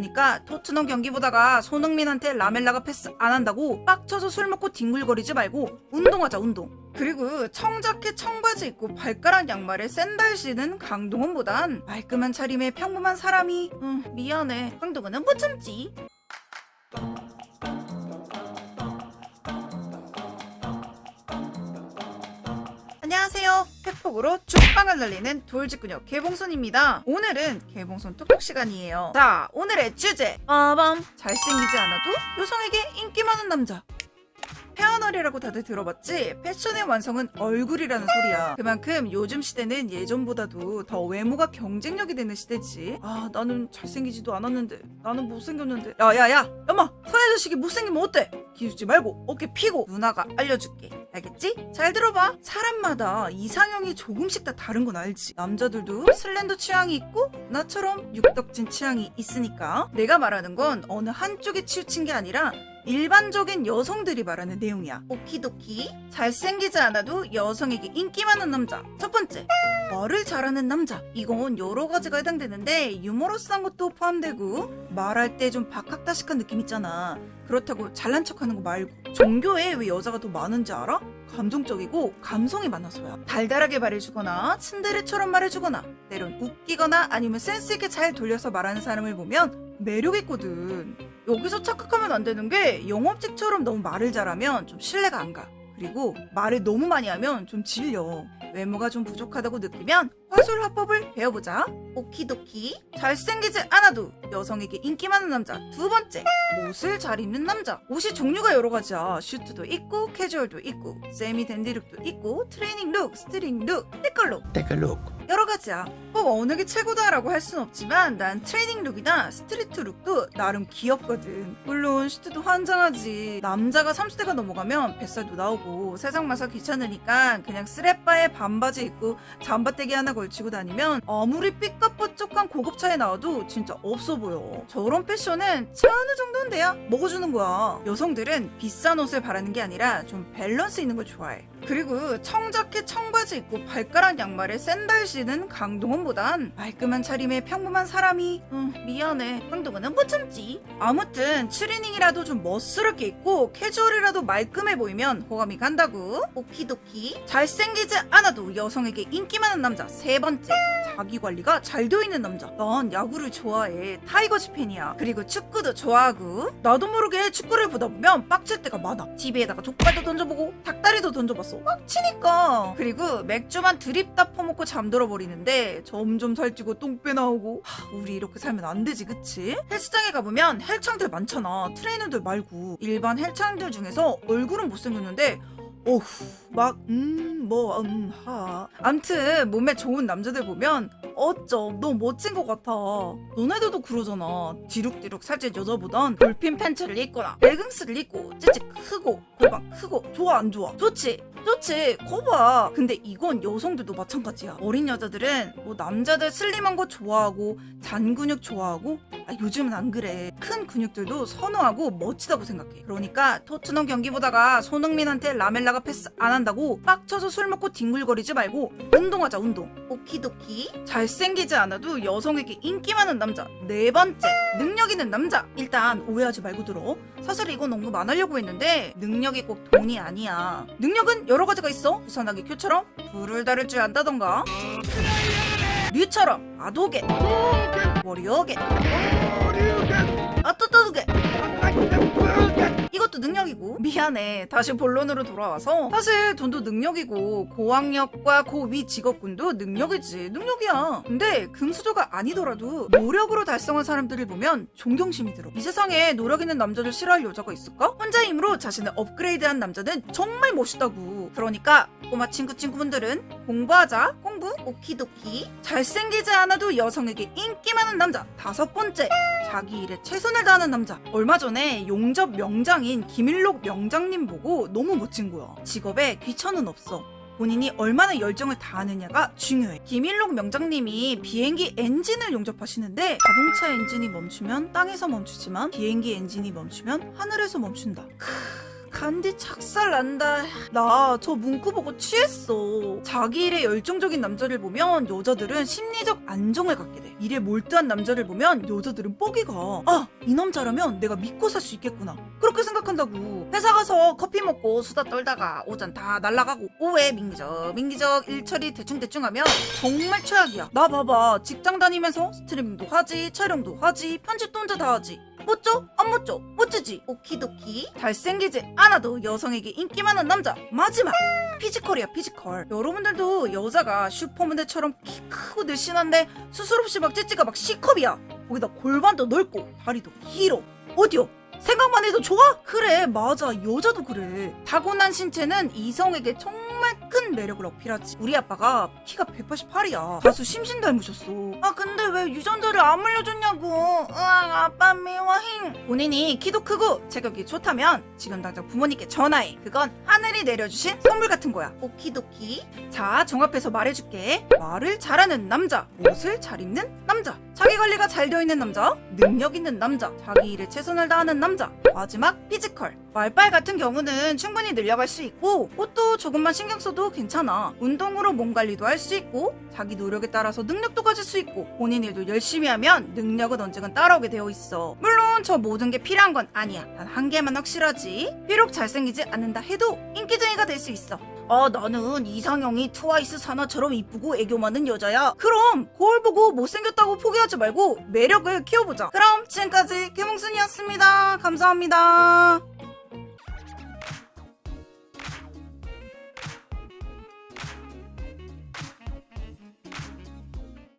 그러니까 토트넘 경기 보다가 손흥민한테 라멜라가 패스 안 한다고 빡쳐서 술 먹고 뒹굴거리지 말고 운동하자 운동. 그리고 청자켓 청바지 입고 발가락 양말에 샌들 신은 강동원보단 말끔한 차림의 평범한 사람이 응, 미안해 강동원은 못 참지. 하세요. 팩폭으로 죽방을 날리는 돌직구녀 개봉손입니다. 오늘은 개봉손 톡톡 시간이에요. 자, 오늘의 주제. 빠밤. 잘생기지 않아도 여성에게 인기 많은 남자. 페어널이라고 다들 들어봤지? 패션의 완성은 얼굴이라는 소리야. 그만큼 요즘 시대는 예전보다도 더 외모가 경쟁력이 되는 시대지. 아, 나는 잘생기지도 않았는데. 나는 못생겼는데. 야, 야, 야! 엄마! 사내 자식이 못생기면 어때? 기죽지 말고 어깨 피고 누나가 알려줄게. 알겠지? 잘 들어봐. 사람마다 이상형이 조금씩 다 다른 건 알지. 남자들도 슬렌더 취향이 있고 나처럼 육덕진 취향이 있으니까. 내가 말하는 건 어느 한쪽에 치우친 게 아니라 일반적인 여성들이 말하는 내용이야. 오키도키. 잘생기지 않아도 여성에게 인기 많은 남자. 첫 번째. 말을 잘하는 남자. 이건 여러 가지가 해당되는데 유머러스한 것도 포함되고 말할 때 좀 박학다식한 느낌 있잖아. 그렇다고 잘난 척하는 거 말고 종교에 왜 여자가 더 많은지 알아? 감동적이고 감성이 많아서야. 달달하게 말해주거나 츤데레처럼 말해주거나 때론 웃기거나 아니면 센스 있게 잘 돌려서 말하는 사람을 보면 매력 있거든. 여기서 착각하면 안 되는 게 영업직처럼 너무 말을 잘하면 좀 신뢰가 안 가. 그리고 말을 너무 많이 하면 좀 질려. 외모가 좀 부족하다고 느끼면 화술 화법을 배워보자. 오키도키. 잘생기지 않아도 여성에게 인기 많은 남자. 두 번째. 옷을 잘 입는 남자. 옷이 종류가 여러 가지야. 슈트도 있고, 캐주얼도 있고, 세미 댄디룩도 있고, 트레이닝 룩, 스트링 룩, a look. 여러 가지야. 꼭 어느 게 최고다라고 할 순 없지만 난 트레이닝 룩이나 스트리트 룩도 나름 귀엽거든. 물론 슈트도 환장하지. 남자가 30대가 넘어가면 뱃살도 나오고 세상 마사 귀찮으니까 그냥 스레바에 반바지 입고 잠바떼기 하나 걸치고 다니면 아무리 삐까뻔쩍한 고급차에 나와도 진짜 없어 보여. 저런 패션은 차 어느 정도는 돼야 먹어주는 거야. 여성들은 비싼 옷을 바라는 게 아니라 좀 밸런스 있는 걸 좋아해. 그리고 청자켓 청바지 입고 발가락 양말에 샌들 신은 강동원보단 말끔한 차림의 평범한 사람이 응, 미안해 강동원은 못 참지 아무튼 추리닝이라도 좀 멋스럽게 입고 캐주얼이라도 말끔해 보이면 호감이 간다고 오키도키 잘생기지 않아 도 여성에게 인기 많은 남자 세 번째. 자기 관리가 잘 되어 있는 남자. 난 야구를 좋아해. 타이거즈 팬이야. 그리고 축구도 좋아하고. 나도 모르게 축구를 보다 보면 빡칠 때가 많아. TV에다가 족발도 던져보고 닭다리도 던져봤어. 빡치니까. 그리고 맥주만 드립다 퍼먹고 잠들어 버리는데 점점 살찌고 똥배 나오고. 하, 우리 이렇게 살면 안 되지 그치? 헬스장에 가보면 헬창들 많잖아. 트레이너들 말고. 일반 헬창들 중에서 얼굴은 못생겼는데 어후 막음뭐 음 하. 암튼 몸에 좋은 남자들 보면 어쩜 너무 멋진 것 같아. 너네들도 그러잖아. 디룩디룩 살찐 여자보단 볼핀 팬츠를 입거나 레깅스를 입고 찌찌 크고 골반 크고 좋아 안 좋아? 좋지 좋지 거봐. 근데 이건 여성들도 마찬가지야. 어린 여자들은 뭐 남자들 슬림한 거 좋아하고 잔 근육 좋아하고? 아, 요즘은 안 그래. 큰 근육들도 선호하고 멋지다고 생각해. 그러니까 토트넘 경기 보다가 손흥민한테 라멜라가 패스 안 한다고 빡쳐서 술 먹고 뒹굴거리지 말고 운동하자 운동. 오키도키. 잘생기지 않아도 여성에게 인기 많은 남자. 네 번째 능력 있는 남자. 일단 오해하지 말고 들어. 사실 이건 언급 안 하려고 했는데 능력이 꼭 돈이 아니야. 능력은 여러 가지가 있어. 부산하기 큐처럼 불을 다룰 줄 안다던가. 류처럼 아도게 워리어게 아뚜뚜게. 이것도 능력이고. 미안해. 다시 본론으로 돌아와서. 사실 돈도 능력이고 고학력과 고위 직업군도 능력이지. 능력이야. 근데 금수저가 아니더라도 노력으로 달성한 사람들을 보면 존경심이 들어. 이 세상에 노력 있는 남자를 싫어할 여자가 있을까? 혼자 힘으로 자신을 업그레이드한 남자는 정말 멋있다고 그러니까 꼬마 친구 친구분들은 공부하자 공부 오키도키. 잘생기지 않아도 여성에게 인기 많은 남자 다섯 번째. 자기 일에 최선을 다하는 남자. 얼마 전에 용접 명장인 김일록 명장님 보고 너무 멋진 거야. 직업에 귀천은 없어. 본인이 얼마나 열정을 다하느냐가 중요해. 김일록 명장님이 비행기 엔진을 용접하시는데 자동차 엔진이 멈추면 땅에서 멈추지만 비행기 엔진이 멈추면 하늘에서 멈춘다. 크, 간디 착살 난다. 나 저 문구 보고 취했어. 자기 일에 열정적인 남자를 보면 여자들은 심리적 안정을 갖게 돼. 일에 몰두한 남자를 보면 여자들은 뻑이 가. 아, 이 남자라면 내가 믿고 살 수 있겠구나. 그렇게 생각한다고. 회사 가서 커피 먹고 수다 떨다가 오전 다 날라가고 오후에 민기적 민기적 일 처리 대충대충 하면 정말 최악이야. 나 봐봐. 직장 다니면서 스트리밍도 하지, 촬영도 하지, 편집도 혼자 다 하지. 멋져? 안 멋져? 멋지지? 오키도키. 잘생기지 않아도 여성에게 인기 많은 남자. 마지막. 피지컬이야, 피지컬. 여러분들도 여자가 슈퍼모델처럼 키 크고 늘씬한데 수술 없이 막 찌찌가 막 C컵이야. 거기다 골반도 넓고 다리도 길어. 어디요? 생각만 해도 좋아? 그래, 맞아. 여자도 그래. 타고난 신체는 이성에게 정말 큰 매력을 어필하지. 우리 아빠가 키가 188이야. 가수 심신 닮으셨어. 아, 근데 왜 유전자를 안 물려줬냐고. 으아, 아빠 미워, 힝. 본인이 키도 크고 체격이 좋다면 지금 당장 부모님께 전화해. 그건 하늘이 내려주신 선물 같은 거야. 오키도키. 자, 종합해서 말해줄게. 말을 잘하는 남자, 옷을 잘 입는 남자, 자기 관리가 잘 되어 있는 남자, 능력 있는 남자, 자기 일에 최선을 다하는 남자, 마지막 피지컬. 말빨 같은 경우는 충분히 늘려갈 수 있고, 옷도 조금만 신경 써도 괜찮아. 운동으로 몸 관리도 할 수 있고, 자기 노력에 따라서 능력도 가질 수 있고, 본인 일도 열심히 하면 능력은 언젠간 따라오게 되어 있어. 물론 저 모든 게 필요한 건 아니야. 단 한 개만 확실하지. 비록 잘생기지 않는다 해도 인기쟁이가 될 수 있어. 아 나는 이상형이 트와이스 사나처럼 이쁘고 애교 많은 여자야. 그럼 거울 보고 못생겼다고 포기하지 말고 매력을 키워보자. 그럼 지금까지 개몽순이었습니다. 감사합니다.